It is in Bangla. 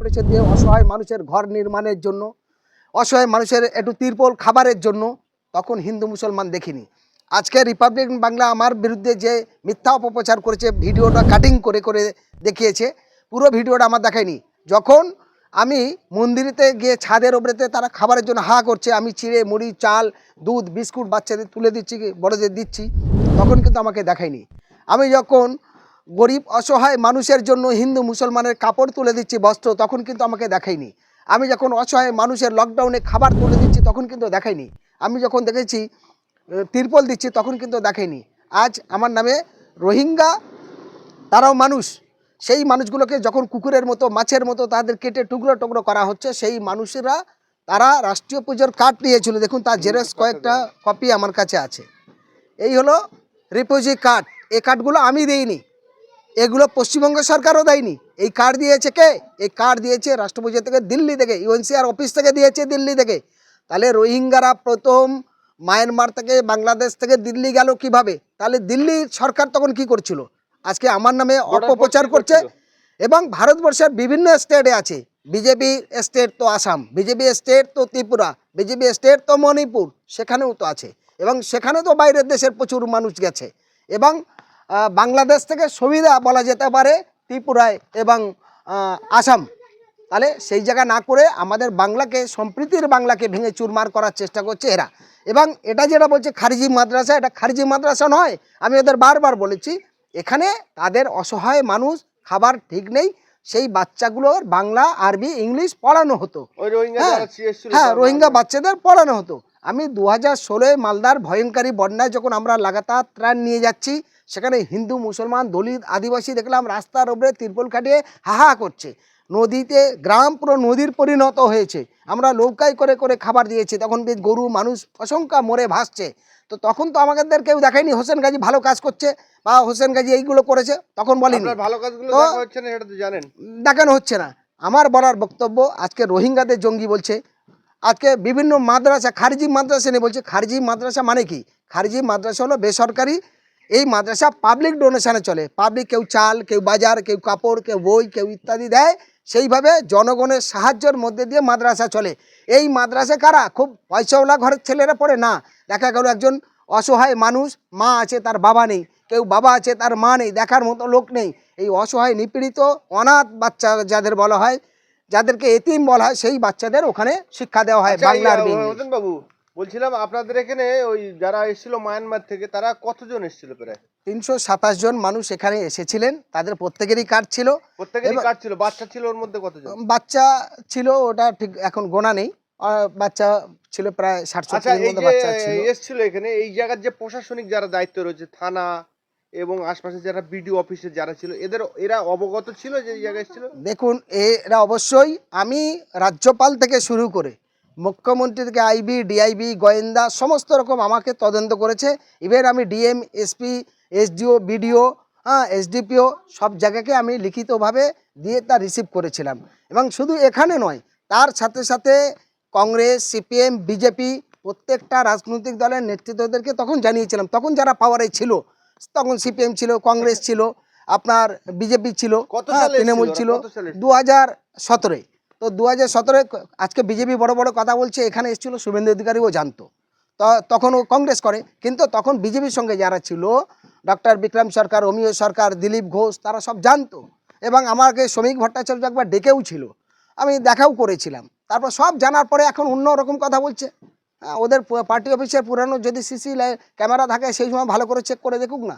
কর্পোরেশন দিয়ে অসহায় মানুষের ঘর নির্মাণের জন্য, অসহায় মানুষের একটু তিরপল খাবারের জন্য তখন হিন্দু মুসলমান দেখিনি। আজকে রিপাবলিক বাংলা আমার বিরুদ্ধে যে মিথ্যা অপপ্রচার করেছে, ভিডিওটা কাটিং করে করে দেখিয়েছে, পুরো ভিডিওটা আমার দেখায়নি। যখন আমি মন্দিরেতে গিয়ে ছাদের ওপরেতে তারা খাবারের জন্য হা করছে, আমি চিড়ে, মুড়ি, চাল, দুধ, বিস্কুট বাচ্চাদের তুলে দিচ্ছি, বড়দের দিচ্ছি, তখন কিন্তু আমাকে দেখায়নি। আমি যখন গরিব অসহায় মানুষের জন্য হিন্দু মুসলমানের কাপড় তুলে দিচ্ছি বস্ত্র তখন কিন্তু আমাকে দেখায়নি। আমি যখন অসহায় মানুষের লকডাউনে খাবার তুলে দিচ্ছি তখন কিন্তু দেখায়নি। আমি যখন দেখেছি তিরপল দিচ্ছি তখন কিন্তু দেখায়নি। আজ আমার নামে রোহিঙ্গা তারাও মানুষ। সেই মানুষগুলোকে যখন কুকুরের মতো মাছের মতো তাদের কেটে টুকরো টুকরো করা হচ্ছে সেই মানুষেরা তারা রাষ্ট্রীয় পুজোর কার্ড নিয়েছিল। দেখুন তার জেরক্স কয়েকটা কপি আমার কাছে আছে। এই হলো রিপোজি কার্ড এই কার্ডগুলো আমি দিইনি। এগুলো পশ্চিমবঙ্গ সরকারও দেয়নি। এই কার্ড দিয়েছে কে? এই কার্ড দিয়েছে রাষ্ট্রপতি থেকে দিল্লি থেকে ইউএনসিআর অফিস থেকে দিয়েছে দিল্লি থেকে। তাহলে রোহিঙ্গারা প্রথম মায়ানমার থেকে বাংলাদেশ থেকে দিল্লি গেল কীভাবে? তাহলে দিল্লির সরকার তখন কি করছিল? আজকে আমার নামে অপপ্রচার করছে এবং ভারতবর্ষের বিভিন্ন স্টেটে আছে। বিজেপি স্টেট তো আসাম বিজেপি স্টেট তো ত্রিপুরা বিজেপি স্টেট তো মণিপুর সেখানেও তো আছে। এবং সেখানে তো বাইরের দেশের প্রচুর মানুষ গেছে। এবং বাংলাদেশ থেকে সুবিধা বলা যেতে পারে ত্রিপুরায় এবং আসাম। তাহলে সেই জায়গা না করে আমাদের বাংলাকে সম্প্রীতির বাংলাকে ভেঙে চুরমার করার চেষ্টা করছে এরা। এবং এটা যেটা বলছে খারিজি মাদ্রাসা এটা খারিজি মাদ্রাসা নয় আমি ওদের বারবার বলেছি এখানে তাদের অসহায় মানুষ খাবার ঠিক নেই সেই বাচ্চাগুলোর বাংলা আরবি ইংলিশ পড়ানো হতো। হ্যাঁ, হ্যাঁ রোহিঙ্গা বাচ্চাদের পড়ানো হতো। আমি দু হাজার ষোলোয় মালদার ভয়ঙ্করী বন্যায় যখন আমরা লাগাতার ত্রাণ নিয়ে যাচ্ছি সেখানে হিন্দু মুসলমান দলিত আদিবাসী দেখলাম রাস্তার ওপরে তিরপল কাটিয়ে হাহা করছে। নদীতে গ্রাম পুরো নদীর পরিণত হয়েছে। আমরা নৌকায় করে করে খাবার দিয়েছি তখন বেশ গরু মানুষ অসংখ্যা মরে ভাসছে। তো তখন তো আমাদের কেউ দেখায়নি হোসেন গাজী ভালো কাজ করছে বা হোসেন গাজী এইগুলো করেছে তখন বলিনি। ভালো কাজগুলো হচ্ছে না সেটা তো জানেন। দেখানো হচ্ছে না। আমার বলার বক্তব্য আজকে রোহিঙ্গাদের জঙ্গি বলছে আজকে বিভিন্ন মাদ্রাসা, খারিজি মাদ্রাসা নিয়ে বলছে, খারিজি মাদ্রাসা মানে কি? খারিজি মাদ্রাসা হলো বেসরকারি, এই মাদ্রাসা পাবলিক ডোনেশনে চলে। পাবলিক কেউ চাল, কেউ বাজার, কেউ কাপড়, কেউ বই, কেউ ইত্যাদি দেয়। সেইভাবে জনগণের সাহায্যের মধ্যে দিয়ে মাদ্রাসা চলে। এই মাদ্রাসা কারা? খুব পয়সাওয়ালা ঘরের ছেলেরা পড়ে না। দেখা গেল একজন অসহায় মানুষ, মা আছে, তার বাবা নেই। কেউ বাবা আছে, তার মা নেই, দেখার মতো লোক নেই। এই অসহায়, নিপীড়িত, অনাথ বাচ্চা যাদের বলা হয় যাদেরকে এতিম বলা হয় সেই বাচ্চাদের ওখানে শিক্ষা দেওয়া হয় আচ্ছা, এই, বাংলা আরবি আহ, ইংলিশ। রতন বাবু বলছিলাম আপনাদের এখানে ওই যারা এসেছিল মায়ানমার থেকে তারা কতজন এসেছিল প্রায়? তিনশো সাতাশ জন মানুষ এখানে এসেছিলেন তাদের প্রত্যেকেরই কার্ড ছিল। প্রত্যেকেরই কার্ড ছিল বাচ্চা ছিল ওর মধ্যে কতজন? বাচ্চা ছিল ওটা ঠিক এখন গোনা নেই বাচ্চা ছিল প্রায় ষাট আচ্ছা সত্তরের মতো বাচ্চা ছিল। এসেছিল এখানে এই জায়গার যে প্রশাসনিক যারা দায়িত্ব রয়েছে থানা এবং আশপাশে যারা বিডিও অফিসে যারা ছিল, এদের, এরা অবগত ছিল যে জায়গায় ছিল দেখুন, এরা অবশ্যই, আমি রাজ্যপাল থেকে শুরু করে, মুখ্যমন্ত্রী থেকে আইবি ডিআইবি গোয়েন্দা, সমস্ত রকম আমাকে তদন্ত করেছে। ইভেন আমি ডিএম এসপি এসডিও বিডিও হ্যাঁ এসডিপিও সব জায়গাকে আমি লিখিতভাবে দিয়ে তা রিসিভ করেছিলাম। এবং শুধু এখানে নয়, তার সাথে সাথে কংগ্রেস সিপিএম বিজেপি প্রত্যেকটা রাজনৈতিক দলের নেতৃত্বদেরকে তখন জানিয়েছিলাম। তখন যারা পাওয়ারে ছিল তখন সিপিএম ছিল কংগ্রেস ছিল আপনার বিজেপি ছিল কত হ্যাঁ, তৃণমূল ছিল? দু হাজার সতেরোয়। তো দু হাজার সতেরোয় আজকে বিজেপি বড় বড় কথা বলছে এখানে এসেছিল শুভেন্দু অধিকারীও জানতো। তো তখন ও কংগ্রেস করে কিন্তু তখন বিজেপির সঙ্গে যারা ছিল ডক্টর বিক্রম সরকার অমিয় সরকার দিলীপ ঘোষ তারা সব জানতো। এবং আমাকে শ্রমিক ভট্টাচার্য একবার ডেকেও ছিল। আমি দেখাও করেছিলাম। তারপর সব জানার পরে এখন অন্য রকম কথা বলছে। ওদের পার্টি অফিসের পুরানো যদি সিসি ক্যামেরা থাকে, সেই সময় ভালো করে চেক করে দেখুক না।